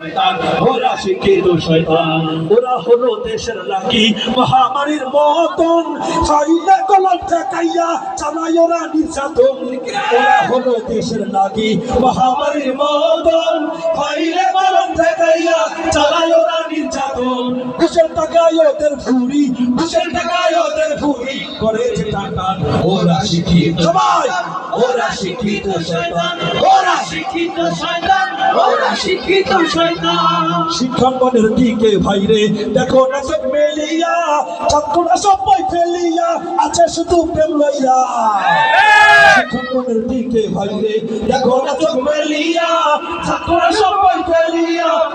ওরা শিক্ষিত শয়তান ওরা হলো দেশের লাগি মহামারীর মতন খাইলে কলম ঠেকাইয়া চালায় ওরা নির্যাতন ওরা হলো দেশের মহামারীর মতন কলম ঠেকাইয়া চালায় ওরা নির্যাতন ঘুষের টাকায় ওদের ঘুষের টাকায় ওরা শিক্ষিত সবাই! ওরা শিক্ষিত শয়তান। ওরা শিক্ষিত শয়তান। ওরা শিক্ষিত শয়তান। শিক্ষাঙ্গনের দিকে ভাইরে দেখো না সব মেলিয়া ফেলিয়া আছে শুধু প্রেম লইয়া। শিক্ষাঙ্গনের দিকে ভাইরে দেখো না সব মেলিয়া ফেলিয়া